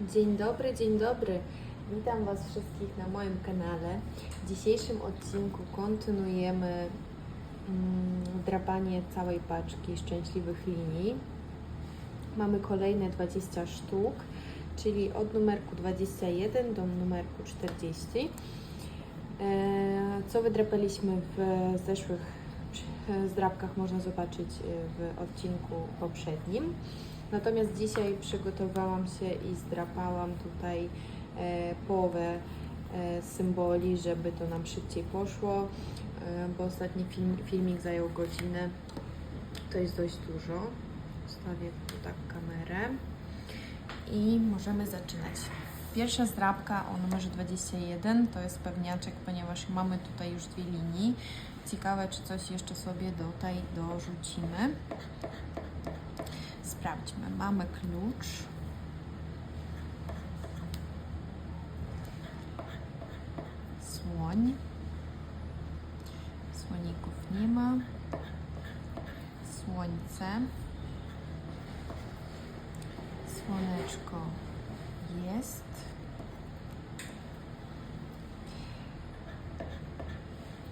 Dzień dobry, dzień dobry. Witam Was wszystkich na moim kanale. W dzisiejszym odcinku kontynuujemy mm, drapanie całej paczki szczęśliwych linii. Mamy kolejne 20 sztuk, czyli od numerku 21 do numerku 40. E, Co wydrapaliśmy w zeszłych zdrapkach można zobaczyć e, w odcinku poprzednim. Natomiast dzisiaj przygotowałam się i zdrapałam tutaj e, połowę e, symboli, żeby to nam szybciej poszło, e, bo ostatni film, filmik zajął godzinę. To jest dość dużo. Stawię tu tak kamerę i możemy zaczynać. Pierwsza zdrabka o numerze 21 to jest pewniaczek, ponieważ mamy tutaj już dwie linii. Ciekawe, czy coś jeszcze sobie tutaj dorzucimy. Sprawdźmy. Mamy klucz. Słoń. Słoników nie ma. Słońce. Słoneczko jest.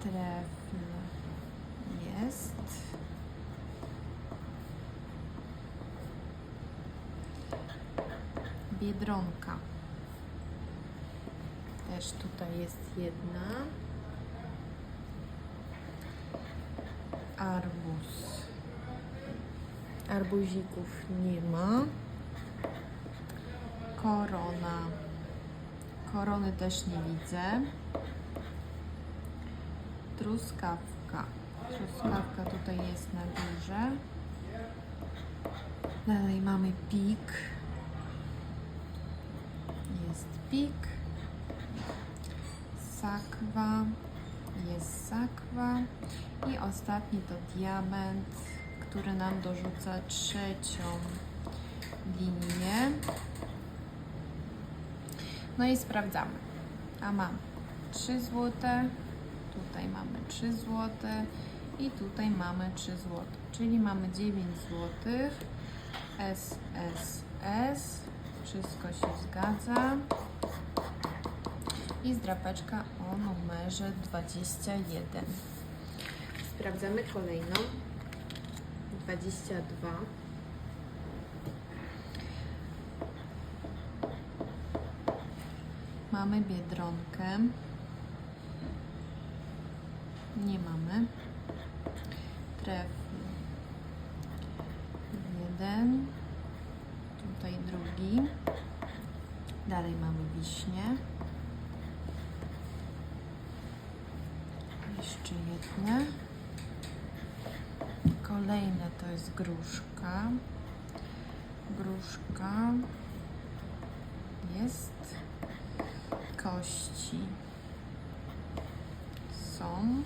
Trefl jest. Biedronka. Też tutaj jest jedna. Arbuz. Arbuzików nie ma. Korona. Korony też nie widzę. Truskawka. Truskawka tutaj jest na górze. Dalej mamy pik. Pik. Sakwa. Jest sakwa. I ostatni to diament, który nam dorzuca trzecią linię. No i sprawdzamy. A mam 3 złote, tutaj mamy 3 złote i tutaj mamy 3 złote, czyli mamy 9 złotych. S, S, S. Wszystko się zgadza. I zdrapeczka o numerze 21. Sprawdzamy kolejną. 22. Mamy biedronkę. Nie mamy. Trefl. Jeden. Tutaj drugi. Dalej mamy wiśnie. Jeszcze jedne. Kolejne to jest gruszka. Gruszka jest. Kości są.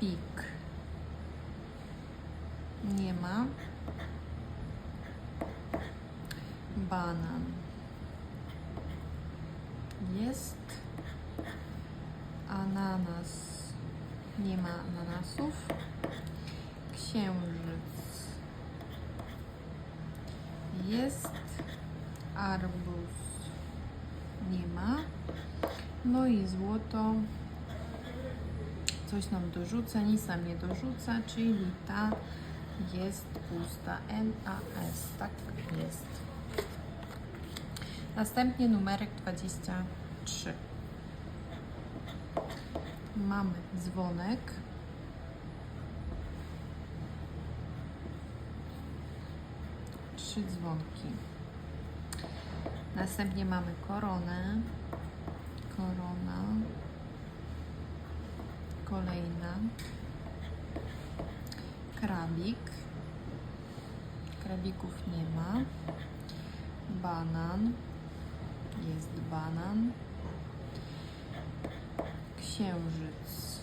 Pik nie ma. Banan jest. Ananas nie ma ananasów. Księżyc jest. Arbuz nie ma. No i złoto coś nam dorzuca, nic nam nie dorzuca, czyli ta jest pusta. NAS, tak jest. Następnie numerek 23. Mamy dzwonek. Trzy dzwonki. Następnie mamy koronę. Korona. Kolejna. Krabik. Krabików nie ma. Banan. Jest banan. Księżyc.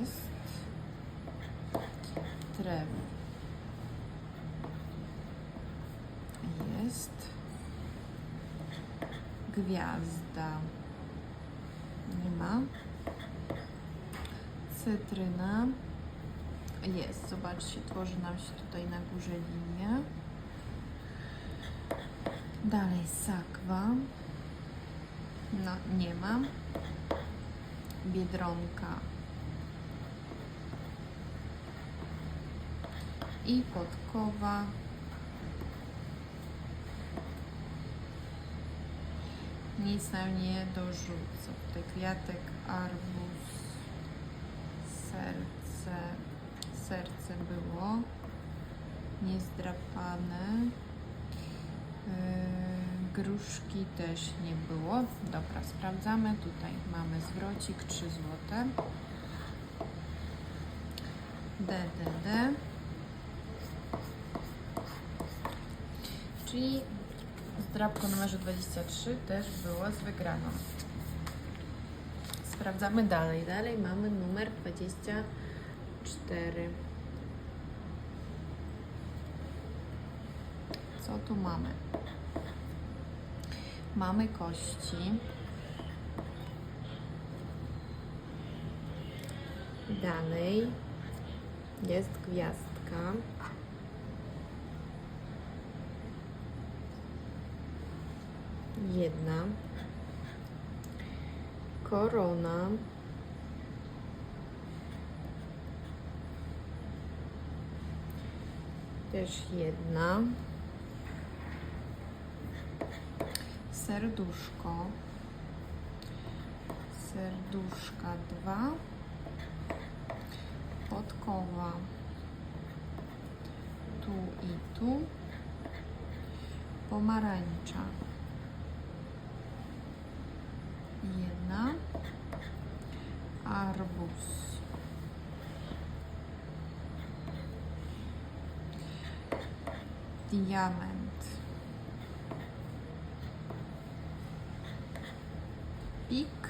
Jest. Trew. Jest. Gwiazda. Nie ma. Cytryna. Jest, zobaczcie, tworzy nam się tutaj na górze linia. Dalej sakwa. No, nie ma. Biedronka. I podkowa. Nic nam nie dorzuca. Tutaj kwiatek, arbuz, serce. Serce było niezdrapane. Yy, gruszki też nie było. Dobra, sprawdzamy. Tutaj mamy zwrocik 3 zł. DDD. Czyli zdrabko numerze 23 też było z wygraną. Sprawdzamy dalej. Dalej mamy numer 24. Co tu mamy? Mamy kości. Dalej jest gwiazdka. Jedna. Korona. Też jedna. Serduszko, serduszka dwa, podkowa. Tu i tu, pomarańcza. Jedna, arbuz diament pik.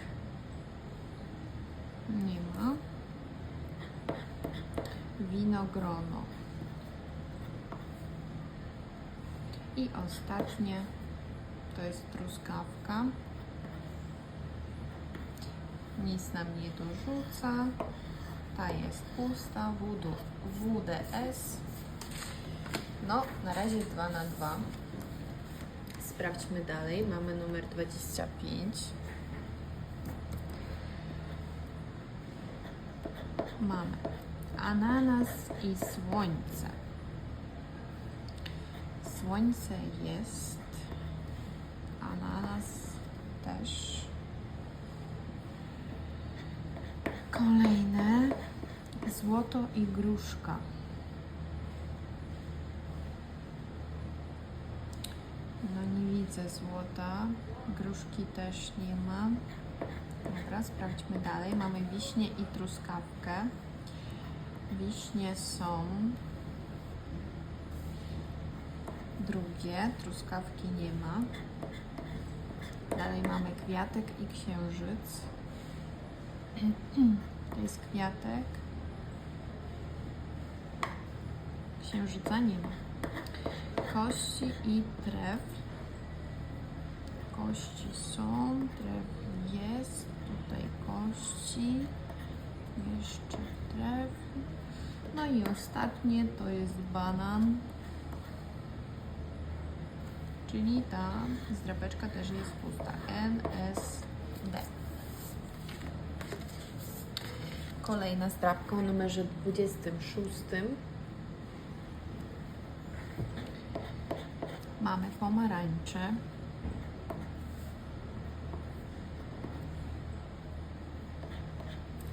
Nie ma. Winogrono. I ostatnie to jest truskawka. Nic nam nie dorzuca. Ta jest pusta. WD, WDS. No, na razie 2 na 2. Sprawdźmy dalej. Mamy numer 25. Mamy ananas i słońce. Słońce jest. Ananas też. Kolejne. Złoto i gruszka. No nie widzę złota. Gruszki też nie ma. Dobra, sprawdźmy dalej. Mamy wiśnie i truskawkę. Wiśnie są drugie, truskawki nie ma. Dalej mamy kwiatek i księżyc. To jest kwiatek. Księżyca nie ma. Kości i trefl. Kości są, trefl jest. Tutaj kości. Jeszcze trefl. No i ostatnie to jest banan. Czyli ta zdrapeczka też jest pusta. NSD. Kolejna zdrapka o numerze 26. Mamy pomarańcze.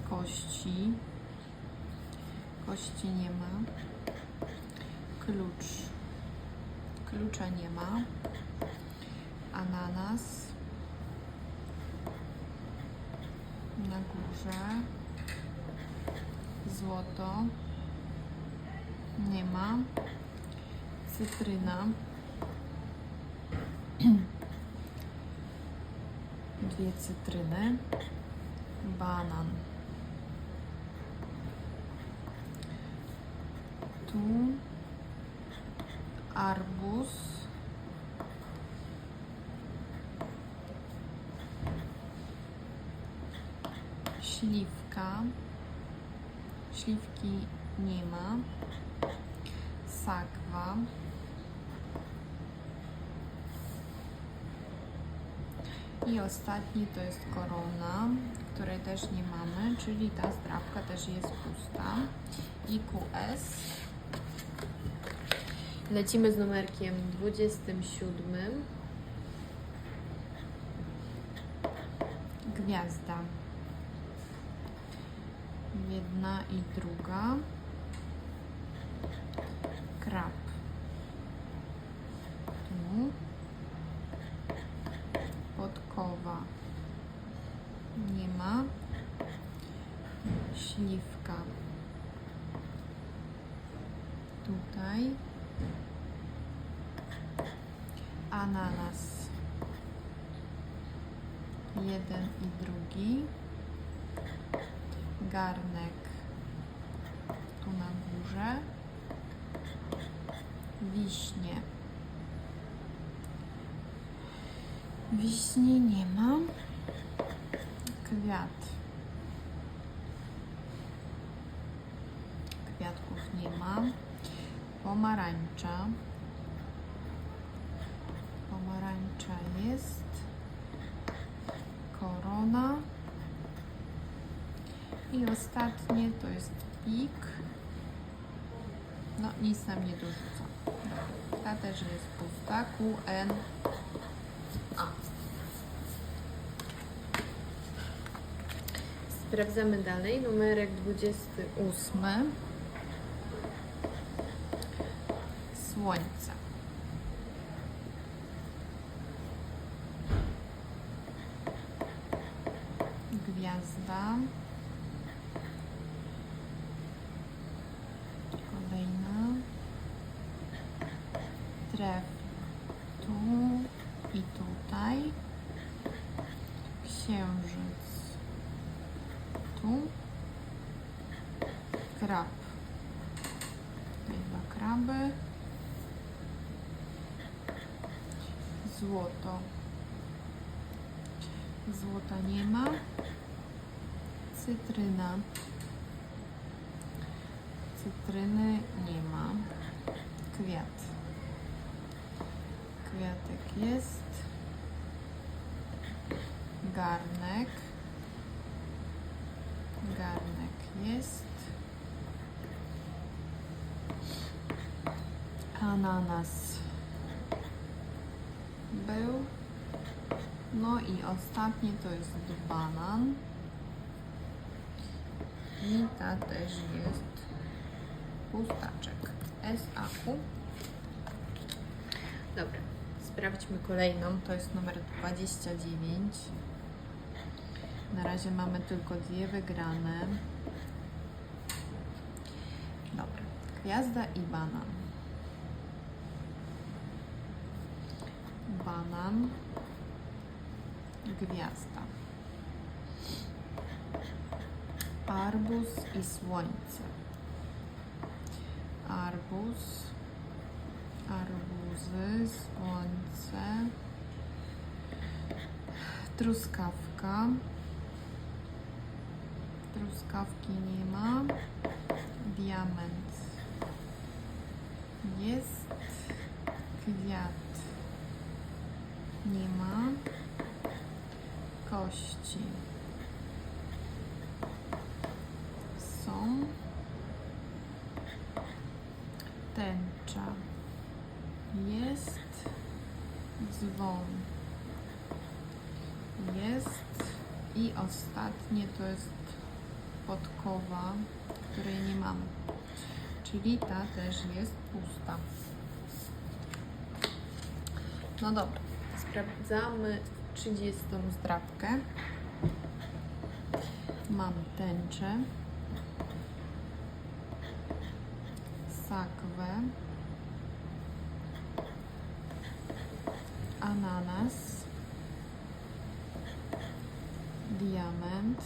Kości. Kości nie ma. Klucz. Klucza nie ma. Ananas. Na górze. Złoto. Nie ma. Cytryna. Dwie cytryny. Banan. Tu arbuz. Śliwka. Śliwki nie ma. Sakwa. I ostatni to jest korona, której też nie mamy, czyli ta zdrabka też jest pusta. I QS. Lecimy z numerkiem 27. Gwiazda. Jedna i druga. Krab. Tu. Podkowa. Nie ma. Śliwka. Tutaj. Ananas jeden i drugi. Garnek tu na górze. Wiśnie. Wiśni nie ma. Kwiat. Kwiatków nie ma. Pomarańcza. Pomarańcza jest korona. I ostatnie to jest pik. No, nic nam nie dorzuca. Ta też jest pusta. QN. A. Sprawdzamy dalej. Numerek 28. Słońce. Gwiazda. Cytryna. Cytryny nie ma. Kwiat. Kwiatek jest. Garnek. Garnek jest. Ananas był. No i ostatni to jest banan. I ta też jest pustaczek. SAQ. Dobra, sprawdźmy kolejną. To jest numer 29. Na razie mamy tylko dwie wygrane. Dobra. Gwiazda i banan. Banan. Gwiazda. Arbuz i słońce. Arbuz. Arbuzy, słońce. Truskawka. Truskawki nie ma. Diament jest. Kwiat nie ma. Kości są. Tęcza jest. Dzwon jest. I ostatnie to jest podkowa, której nie mamy. Czyli ta też jest pusta. No dobra, Sprawdzamy 30. zdrabkę. Mam tęczę, sakwę, ananas, diament,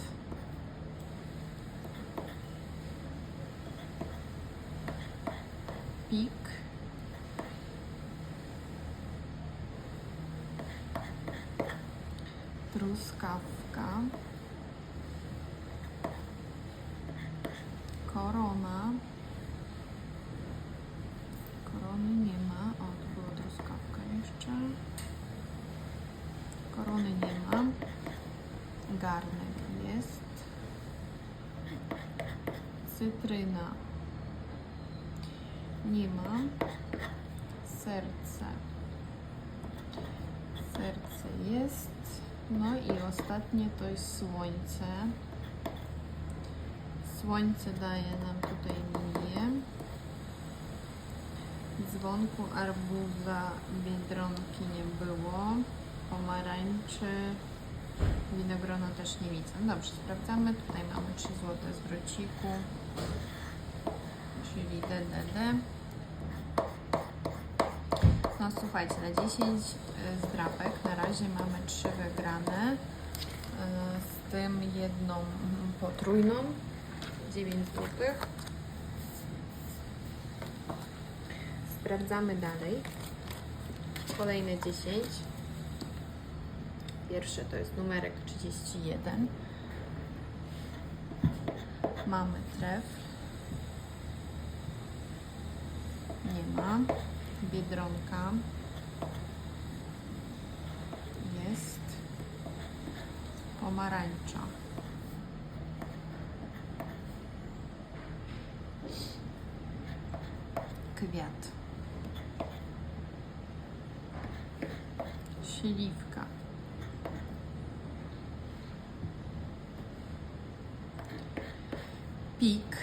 pik, Serce. Serce jest. No i ostatnie to jest słońce. Słońce daje nam tutaj linię. Dzwonku arbuza biedronki nie było. Pomarańczy. Winogrona też nie widzę. Dobrze, sprawdzamy. Tutaj mamy 3 złote zwrociku, czyli DDD. Słuchajcie, na 10 y, zdrapek na razie mamy 3 wygrane, y, z tym jedną mm, potrójną, 9 złotych. Sprawdzamy dalej. Kolejne 10. Pierwsze to jest numerek 31. Mamy tref. Nie ma. Biedronka. Jest. Pomarańcza. Kwiat. Śliwka. Pik.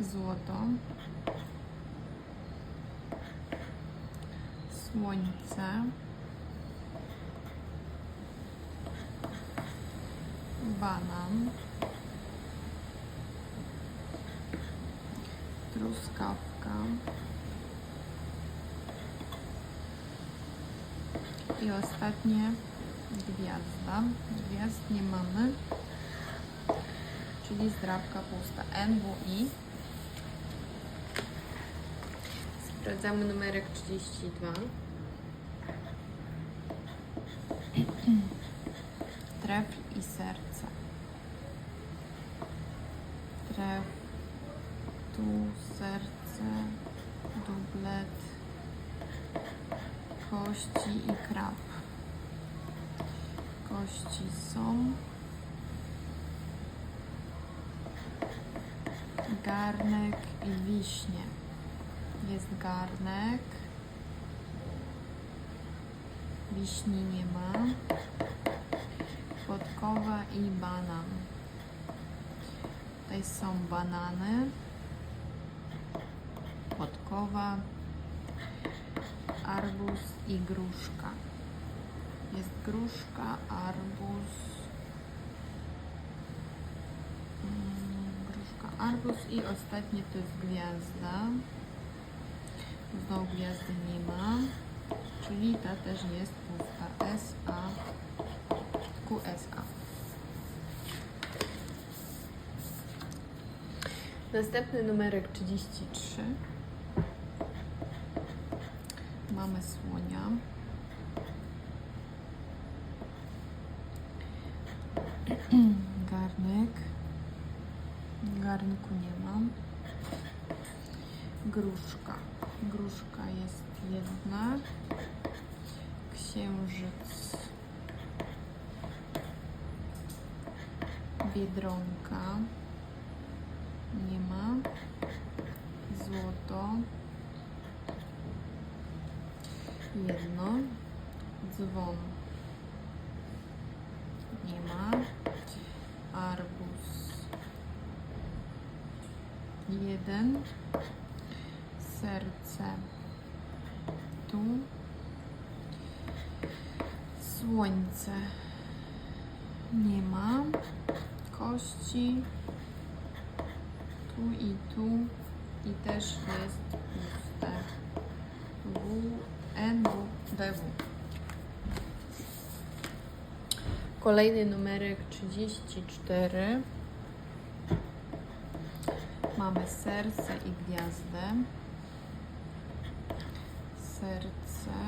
Złoto. Słońce. Banan. Truskawka. I ostatnie gwiazda. Gwiazd nie mamy. Czyli zdrabka pusta. NWI. Sprawdzamy numerek 32. Trefl i serce. Tref, kości i krab. Kości są. Garnek i wiśnie. Jest garnek. Wiśni nie ma. Podkowa i banan. Tutaj są banany. Podkowa. Arbuz i gruszka. Jest gruszka, arbuz. Mm, Gruszka, arbuz i ostatnie to jest gwiazda. Znowu gwiazdy nie ma. Czyli ta też jest pusta. SA. QSA. Następny numerek 33. Mamy słonia. Garnek. Garnku nie mam. Gruszka. Gruszka jest jedna. Księżyc. Biedronka. Nie ma. Złoto. Jedno. Dzwon. Nie ma. Arbuz. Jeden. Serce. Tu. Słońce. Nie ma. Kości. Tu i tu. I też jest puste. W, N, W, D, W. Kolejny numerek 34. Mamy serce i gwiazdę. Serce.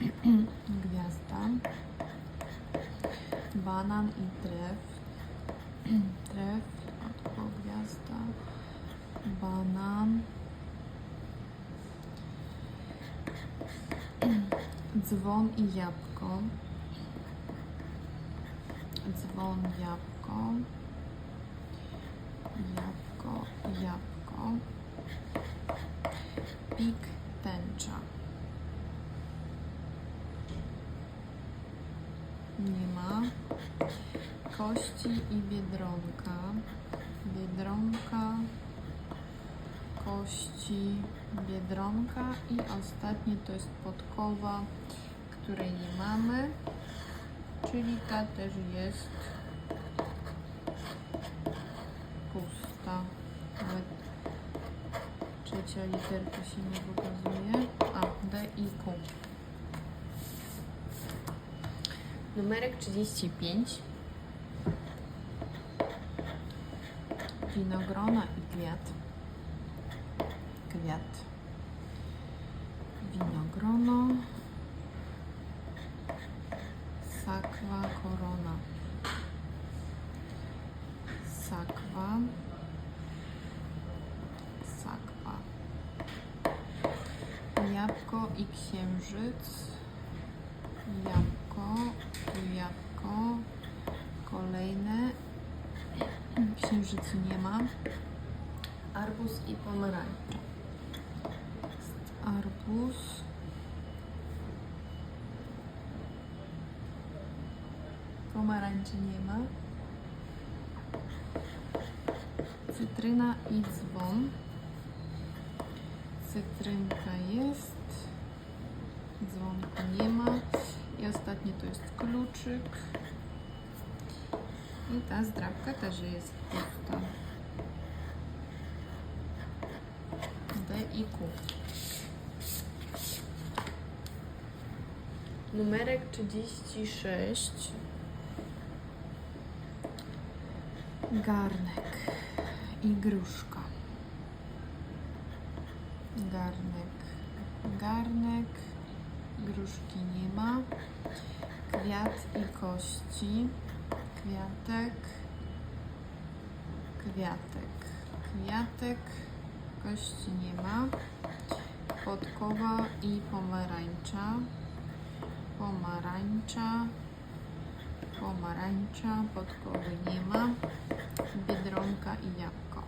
Gwiazda. Banan i tref. Tref, odko gwiazda. Banan. dzwon i jabłko. Dzwon, jabłko. Jabłko, jabłko. Pik, tęcza. Nie ma. Kości i biedronka. Biedronka. Kości, biedronka i ostatnie to jest podkowa, której nie mamy, czyli ta też jest pusta. Nawet trzecia literka się nie pokazuje. A, D i Q. Numerek 35. Winogrona i kwiat. Kwiat. Winogrono. Sakwa, korona. Sakwa. Sakwa. Jabłko i księżyc. Jabłko, tu jabłko. Kolejne. Księżycu nie ma. Arbuz i pomarańcza. Arbuz. Pomarańczy nie ma. Cytryna i dzwon. Cytrynka jest. Dzwonka nie ma. I ostatnie to jest kluczyk. I ta zdrabka też jest pusta. D i Q. Numerek 36. Garnek i gruszka. Garnek, garnek, gruszki nie ma. Kwiat i kości. Kwiatek, kwiatek, kwiatek, kości nie ma. Podkowa i pomarańcza. Pomarańcza, pomarańcza, podkowy nie ma. Biedronka i jabłko.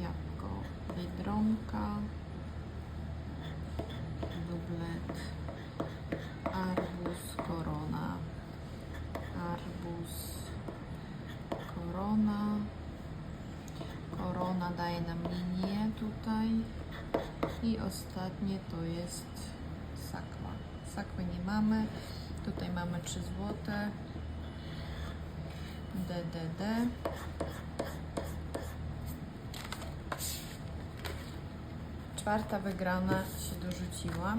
Jabłko, biedronka, dublet, arbuz, korona, arbuz, korona, korona daje nam linię tutaj. I ostatnie to jest sakwa. Sakwy nie mamy, tutaj mamy 3 złote, DDD. Czwarta wygrana się dorzuciła.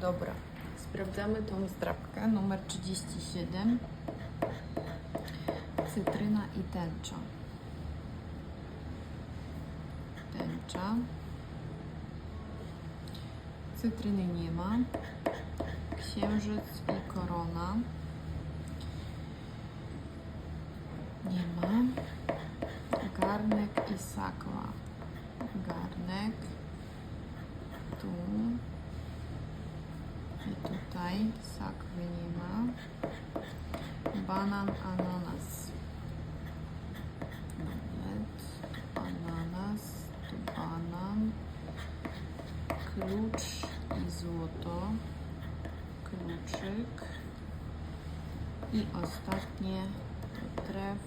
Dobra, sprawdzamy tą zdrabkę numer 37. Cytryna i tęcza. Tęcza. Cytryny nie ma. Księżyc i korona. Nie ma. Garnek i sakwa. Garnek. Tu. I tutaj sakwy nie ma. Banan, ananas. Nawet. Ananas. Tu banan. Klucz i złoto. Kluczyk. I ostatnie to tref.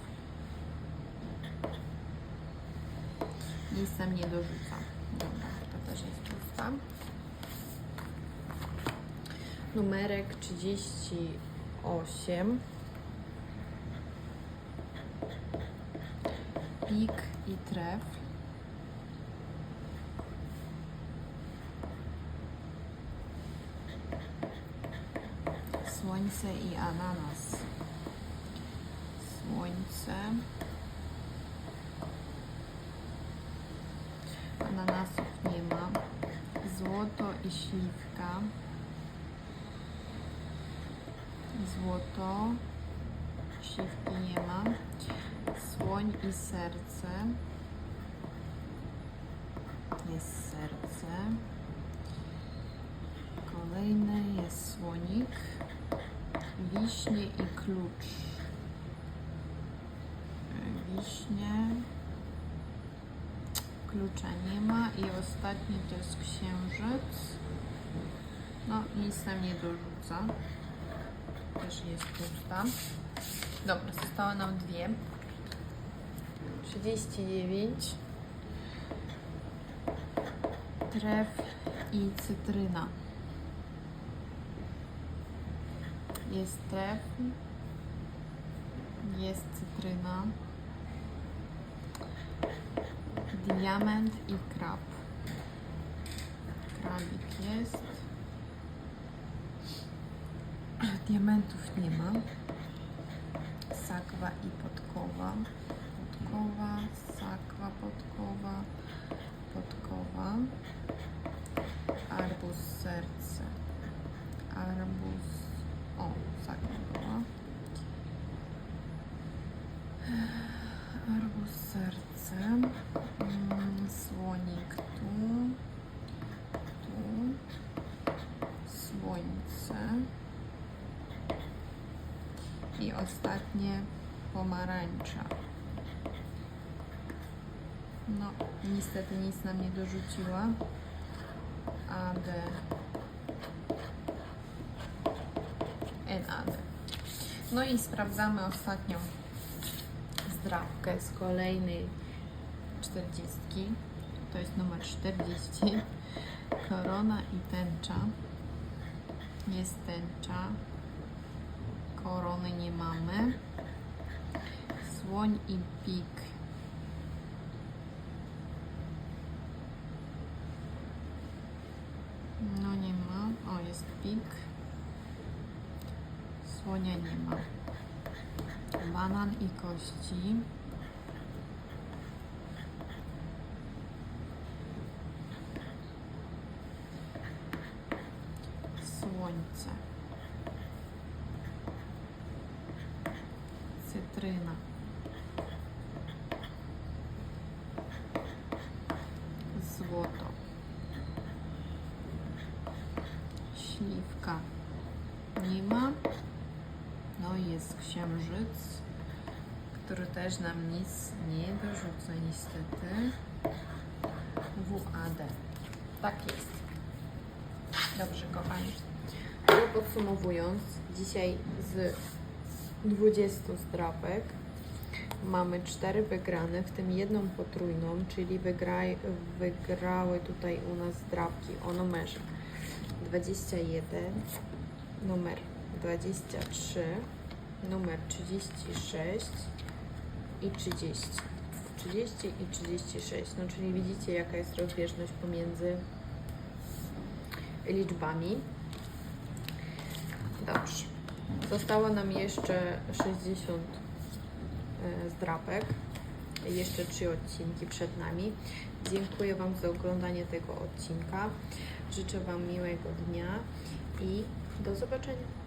Nic tam nie dorzuca. Dobra, też jest pusta. Numerek 38. Pik i tref. Słońce i ananas. Słońce. Złoto i śliwka. Złoto. Śliwki nie ma. Słoń i serce. Jest serce. Kolejny jest słonik. Wiśnie i klucz. Klucza nie ma. I ostatni to jest księżyc. No, nic nam nie dorzuca. Też jest pusta. Dobra, zostały nam dwie. 39. Tref i cytryna. Jest tref. Jest cytryna. Diament i krab. Krabik jest. Diamentów nie ma. Sakwa i podkowa. Podkowa, sakwa, podkowa, podkowa. Arbuz, serce. Arbuz. O, sakwa była. Arbuz, serce. Mm, Słonik tu. Tu. Słońce. I ostatnie pomarańcza. No, niestety nic nam nie dorzuciła. AD. NAD. No i sprawdzamy ostatnią zdrabkę z kolejnej 40. To jest numer 40. Korona i tęcza. Jest tęcza. Korony nie mamy. Słoń i pik. No nie ma. O, jest pik. Słonia nie ma. Banan i kości. Słońce. Cytryna. Złoto. Śliwka. Nie ma. No i jest księżyc, który też nam nic dorzuca niestety. WAD. Tak jest. Dobrze, kochani. No podsumowując, dzisiaj z 20 zdrapek mamy 4 wygrane, w tym jedną potrójną, czyli wygraj, wygrały tutaj u nas zdrapki o numerze 21, numer 23, numer 36 i 30. 30 i 36, no czyli widzicie jaka jest rozbieżność pomiędzy liczbami. Dobrze. Zostało nam jeszcze 60 e, zdrapek. Jeszcze trzy odcinki przed nami. Dziękuję Wam za oglądanie tego odcinka. Życzę Wam miłego dnia i do zobaczenia.